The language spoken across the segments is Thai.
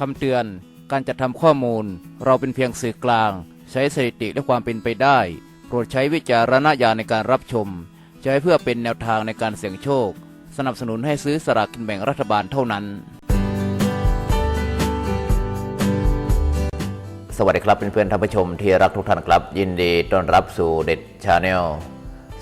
คำเตือน การจัดทำข้อมูล เราเป็นเพียงสื่อกลาง ใช้สถิติและความเป็นไปได้ โปรดใช้วิจารณญาณในการรับชม ใช้เพื่อเป็นแนวทางในการเสี่ยงโชค สนับสนุนให้ซื้อสลากกินแบ่งรัฐบาลเท่านั้น สวัสดีครับเพื่อนๆท่านผู้ชมที่รักทุกท่านครับ ยินดีต้อนรับสู่เด็ดชาแนล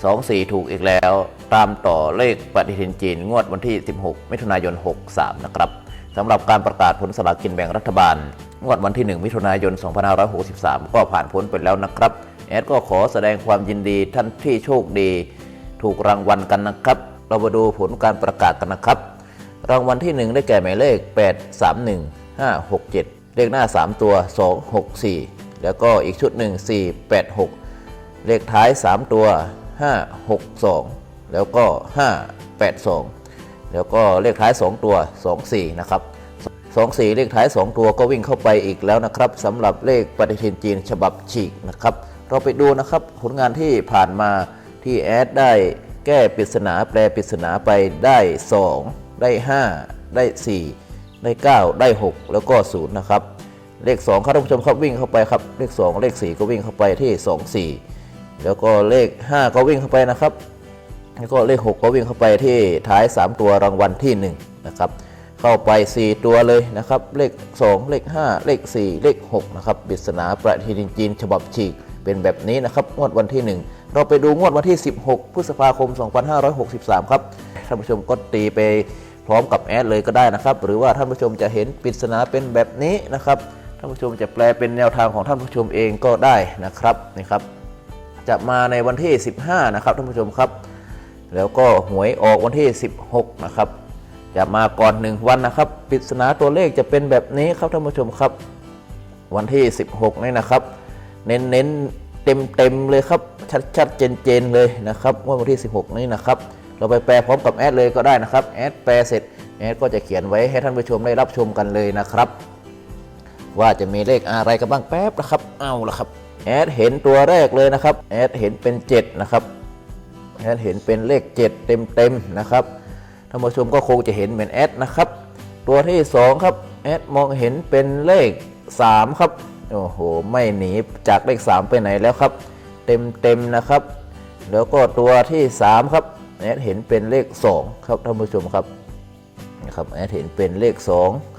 สองสี่ถูกอีกแล้ว ตามต่อเลขปฏิทินจีนงวดวันที่ 16 มิถุนายน 63 นะครับ สำหรับการประกาศผลสลากกินแบ่งรัฐบาลงวดวันที่ 1 มิถุนายน 2563 ก็ผ่านพ้นไปแล้วนะครับ แอดก็ขอแสดงความยินดีท่านที่โชคดี ถูกรางวัลกันนะครับ เรามาดูผลการประกาศกันนะครับ รางวัลที่ 1 ได้แก่หมายเลข 8 3 1 5 6 7 เลขหน้า 3 ตัว 2 6 4 แล้วก็อีกชุดหนึ่ง4 8 6 เลขท้าย 3 ตัว 5 6 2 แล้วก็ 5 8 2 แล้วก็เลขท้าย 2 ตัว 2 4 นะครับ 2 4 เลขท้าย 2 ตัวก็วิ่งเข้าไปอีกแล้วนะครับสำหรับเลขปฏิทินจีนฉบับฉีกนะครับ เราไปดูนะครับผลงานที่ผ่านมาที่แอดได้แก้ปริศนาแปลปริศนาไปได้ 2 ได้ 5 ได้ 4 ได้ 9 ได้ 6 แล้วก็0นะครับเลข2ครับท่านผู้ชมครับวิ่งเข้าไปครับเลข 2 เลข 4 ก็วิ่งเข้าไปที่ 2 4 แล้วก็เลข 5 ก็วิ่งเข้าไปนะครับ แล้วก็เลข 6 ก็วิ่งเข้าไปที่ท้าย 3 ตัวรางวัลที่1นะครับเข้าไป 4 ตัวเลยนะครับ เลข 2 เลข 5 เลข 4 เลข 6 นะครับปริศนาประทินจีนฉบับฉีกเป็นแบบนี้นะครับงวดวันที่ 1 เราไปดูงวดวันที่ 16 พฤษภาคม 2563 ครับท่านผู้ชมก็ตีไปพร้อมกับแอดเลยก็ได้นะครับ หรือว่าท่านผู้ชมจะเห็นปริศนาเป็นแบบนี้นะครับท่านผู้ชมจะแปลเป็นแนวทางของท่านผู้ชมเองก็ได้นะครับนี่ครับจะมาในวันที่ 15 นะครับท่านผู้ชมครับ แล้วก็หวยออกวันที่ 16 นะครับ จะมาก่อน 1 วันนะครับปริศนาตัวเลขจะเป็นแบบนี้ครับท่านผู้ชมครับ วันที่ 16 นี่นะครับ เน้นเน้นเต็มเต็มๆเลยครับ ชัดชัดเจนเจนๆเลยนะครับวันที่ 16 นี้นะครับ เราไปแปลพร้อมกับแอดเลยก็ได้นะครับแอดแปลเสร็จแอดก็จะเขียนไว้ให้ท่านผู้ชมได้รับชมกันเลยนะครับ ว่าจะมีเลขอะไรกันบ้างแป๊บนะครับเอาละครับแอดเห็นตัวแรกเลยนะครับแอดเห็นเป็น 7 นะครับ แอดเห็นเป็นเลข7เต็มเต็มๆนะครับท่านผู้ชมก็คงจะเห็นเหมือนแอดนะครับ ตัวที่ 2 ครับแอดมองเห็นเป็นเลข 3 ครับโอ้โหไม่หนีจากเลข 3 ไปไหนแล้วครับเต็มเต็มๆนะครับ แล้วก็ตัวที่ 3 ครับแอดเห็นเป็นเลข 2 ครับท่านผู้ชมครับนะครับแอดเห็นเป็นเลข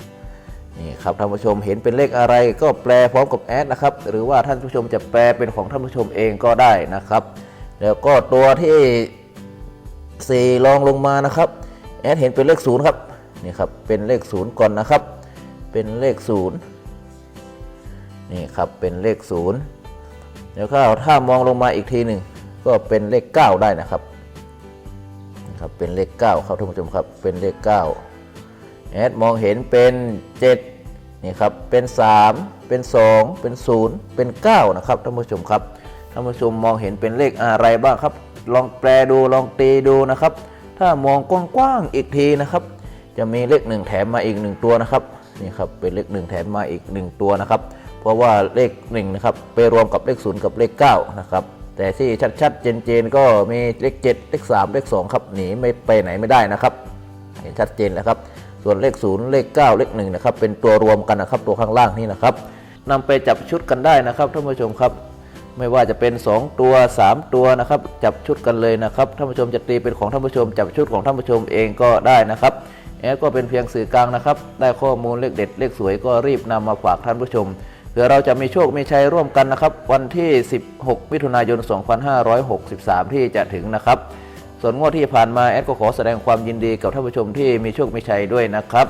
2นี่ครับท่านผู้ชมเห็นเป็นเลขอะไรก็แปลพร้อมกับแอดนะครับ หรือว่าท่านผู้ชมจะแปลเป็นของท่านผู้ชมเองก็ได้นะครับ แล้วก็ตัวที่4ลองลงมานะครับแอดเห็นเป็นเลขศูนย์ครับนี่ครับเป็นเลขศูนย์ก่อนนะครับ เป็นเลขศูนย์นี่ครับเป็นเลขศูนย์แล้วก็ถ้ามองลงมาอีกทีหนึ่งก็เป็นเลข 9 ได้นะครับนะครับเป็นเลข 9 ครับท่านผู้ชมครับเป็นเลข9แอดมองเห็นเป็น 7 นี่ครับเป็น 3 เป็น 2 เป็น 0 เป็น 9 นะครับท่านผู้ชมครับ ท่านผู้ชมมองเห็นเป็นเลขอะไรบ้างครับ ลองแปลดูลองตีดูนะครับ ถ้ามองกว้างๆอีกทีนะครับ จะมีเลข 1 แถมมาอีก 1 ตัวนะครับนี่ครับเป็นเลข 1 แถมมาอีก 1 ตัวนะครับ เพราะว่าเลข1นะครับไปรวมกับเลข 0 กับเลข9นะครับแต่ที่ชัดๆเจนๆก็มีเลข 7 เลข 3 เลข 2 ครับหนีไม่ไปไหนไม่ได้นะครับ เห็นชัดเจนแล้วครับ ส่วนเลข 0 เลข 9 เลข1นะครับเป็นตัวรวมกันนะครับตัวข้างล่างนี่นะครับนำไปจับชุดกันได้นะครับท่านผู้ชมครับ ไม่ว่าจะเป็น 2 ตัว 3 ตัวนะครับ จับชุดกันเลยนะครับท่านผู้ชมจะตีเป็นของท่านผู้ชม จับชุดของท่านผู้ชมเองก็ได้นะครับแอดก็เป็นเพียงสื่อกลางนะครับ ได้ข้อมูลเลขเด็ดเลขสวยก็รีบนำมาฝากท่านผู้ชมเพื่อเราจะมีโชคมีชัยร่วมกันนะครับ วันที่ 16 มิถุนายน 2563 ที่จะถึงนะครับ ส่วนงวดที่ผ่านมาแอดก็ขอแสดงความยินดีกับท่านผู้ชมที่มีโชคมีชัยด้วยนะครับ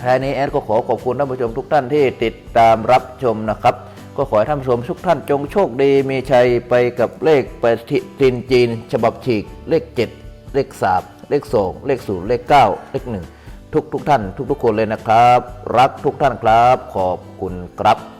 ท้ายนี้แอดก็ขอขอบคุณท่านผู้ชมทุกท่านที่ติดตามรับชมนะครับ ก็ขอให้ท่านผู้ชมทุกท่านจงโชคดีมีชัยไปกับเลขปฏิทินจีน ฉบับฉีกเลข 7 เลข3เลข2เลข0เลข 9 เลข 1 ทุกทุกท่าน ทุกทุกคนเลยนะครับ รักทุกท่านครับ ขอบคุณครับ